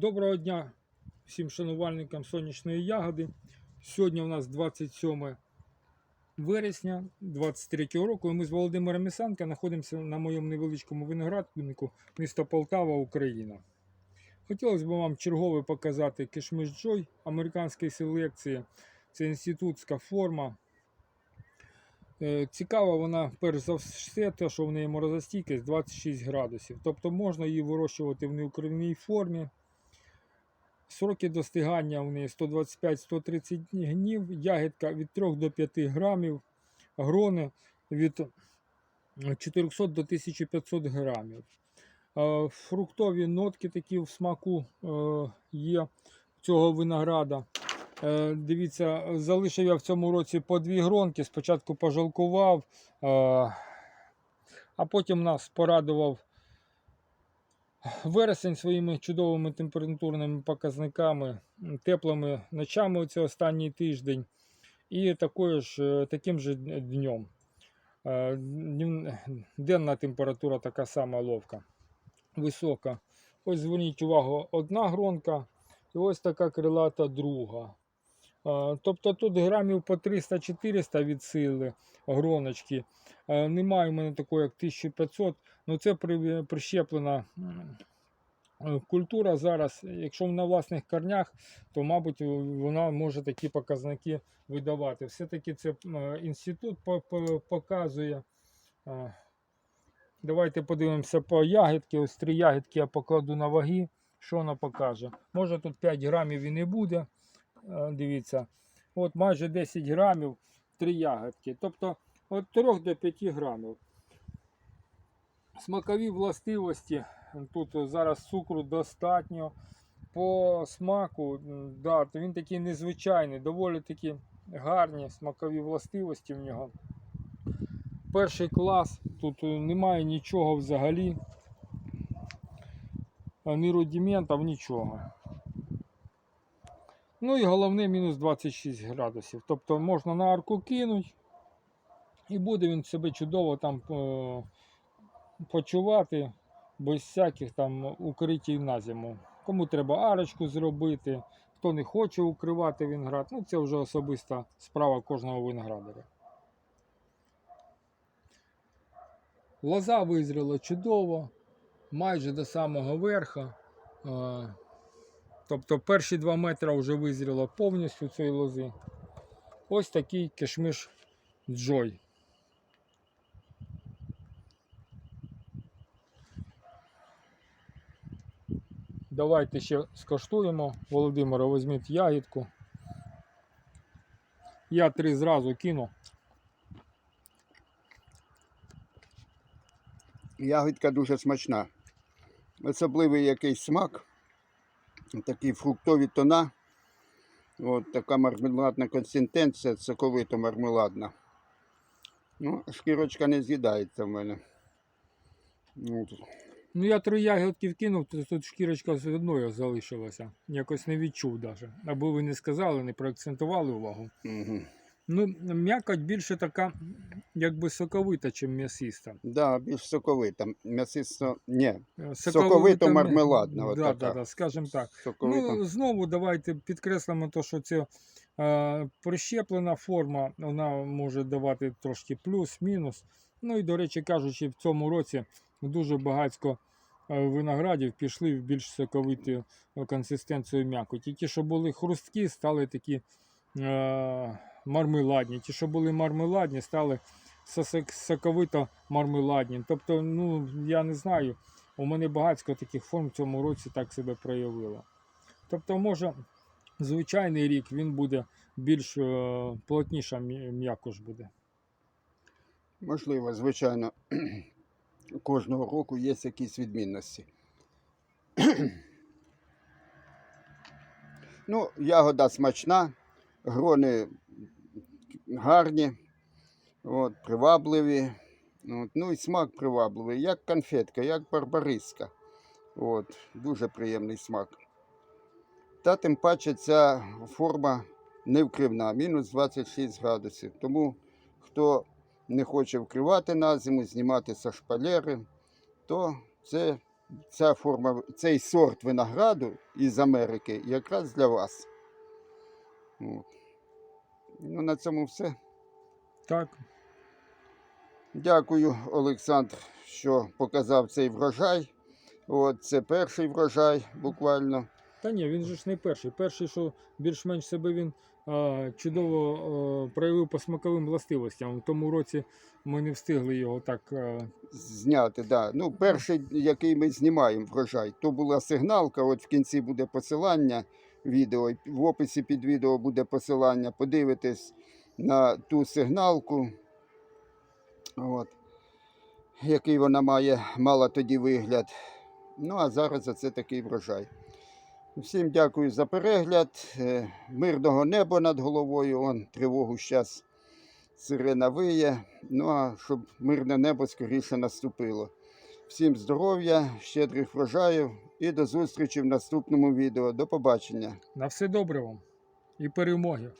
Доброго дня всім шанувальникам сонячної ягоди. Сьогодні у нас 27 вересня 23 року. І ми з Володимиром Місанка знаходимося на моєму невеличкому винограднику міста Полтава, Україна. Хотілося б вам чергове показати кишмиш Джой американської селекції. Це інститутська форма. Е, Цікава вона, перш за все, те, що в неї морозостійкість 26 градусів. Тобто можна її вирощувати в неукривній формі. Сроки достигання у неї 125-130 днів, ягідка від 3 до 5 грамів, грони від 400 до 1500 грамів. Е, Фруктові нотки такі в смаку е, є цього винограда. Е, Дивіться, залишив я в цьому році по дві гронки. Спочатку пожалкував, а потім нас порадував вересень своїми чудовими температурними показниками, теплими ночами оце останній тиждень, і такою ж, е, таким же днем. Е, Денна температура така сама ловка, висока. Ось зверніть увагу, одна гронка і ось така крилата друга. Тобто тут грамів по 300-400 від сили гроночки. Е, Немає у мене такої, як 1500. Ну це прищеплена е, культура зараз. Якщо на власних корнях, то, мабуть, вона може такі показники видавати. Все-таки це е, інститут по- по- показує. Давайте подивимося по ягідки. Ось три ягідки я покладу на ваги. Що вона покаже? Може тут 5 грамів і не буде. Е, Дивіться, от майже 10 грамів три ягодки. Тобто від 3 до 5 грамів. Смакові властивості. Тут зараз цукру достатньо. По смаку, да, він такий незвичайний, доволі такі гарні смакові властивості в нього. Перший клас, тут е, немає нічого взагалі. А Ні рудиментів, нічого. Ну і головне мінус 26 градусів. Тобто можна на арку кинути і буде він себе чудово там е, почувати без всяких там укриттів на зиму. Кому треба арочку зробити, хто не хоче укривати виноград, ну це вже особиста справа кожного виноградаря. Лоза визріла чудово, майже до самого верха. Тобто перші 2 метри вже визріло повністю цієї лози. Ось такий кишмиш Джой. Давайте ще скоштуємо. Володимира, візьміть ягідку. Я три зразу кину. Ягідка дуже смачна. Особливий якийсь смак, такі фруктові тона. От така мармеладна консистенція, соковито мармеладна. Ну, шкірочка не з'їдається в мене. От. Ну, я три ягідки вкинув, то тут шкірочка з одною залишилася. Якось не відчув навіть. Або ви не сказали, не проакцентували увагу. Угу. Ну, м'якоть більше така, якби соковита, чим м'ясиста. Да, більш соковита. М'ясисто, ні, Е, Соковито-мармеладна Да, да, да, скажімо так. соковита. Ну, знову давайте підкреслимо те, що це е, прищеплена форма, вона може давати трошки плюс-мінус. Ну і, до речі кажучи, в цьому році дуже багатько е, виноградів пішли в більш соковиту е, консистенцію м'якоті. Ті, що були хрусткі, стали такі е, мармеладні. Ті, що були мармеладні, стали соковито мармеладні. Тобто, ну, я не знаю. У мене багатько таких форм в цьому році так себе проявило. Тобто, може, звичайний рік він буде більш е, плотніша м'якош буде. Можливо, звичайно, кожного року є якісь відмінності. ну, ягода смачна, грони гарні, от, привабливі. От, ну і смак привабливий, як конфетка, як барбариска. От, дуже приємний смак. Та тим паче ця форма не вкривна, мінус 26 градусів. Тому хто не хоче вкривати на зиму, знімати со шпалери, то це ця форма, цей сорт винограду із Америки якраз для вас. От. Ну, на цьому все. Так, Дякую, Олександр, що показав цей врожай. От, це перший врожай буквально. Та ні, він же ж не перший. Перший, що більш-менш себе він а, чудово а, проявив по смаковим властивостям. В тому році ми не встигли його так. А, Зняти, да. Ну, перший, який ми знімаємо врожай, то була сигналка. От в кінці буде посилання відео. В описі під відео буде посилання. Подивитесь на ту сигналку. От. Який вона має, мала тоді вигляд. Ну, а зараз оце такий врожай. Всім дякую за перегляд. Е, Мирного неба над головою. Он тривогу зараз сирена виє. Ну а щоб мирне небо скоріше наступило. Всім здоров'я, щедрих врожаїв і до зустрічі в наступному відео. До побачення. на все добре вам і перемоги.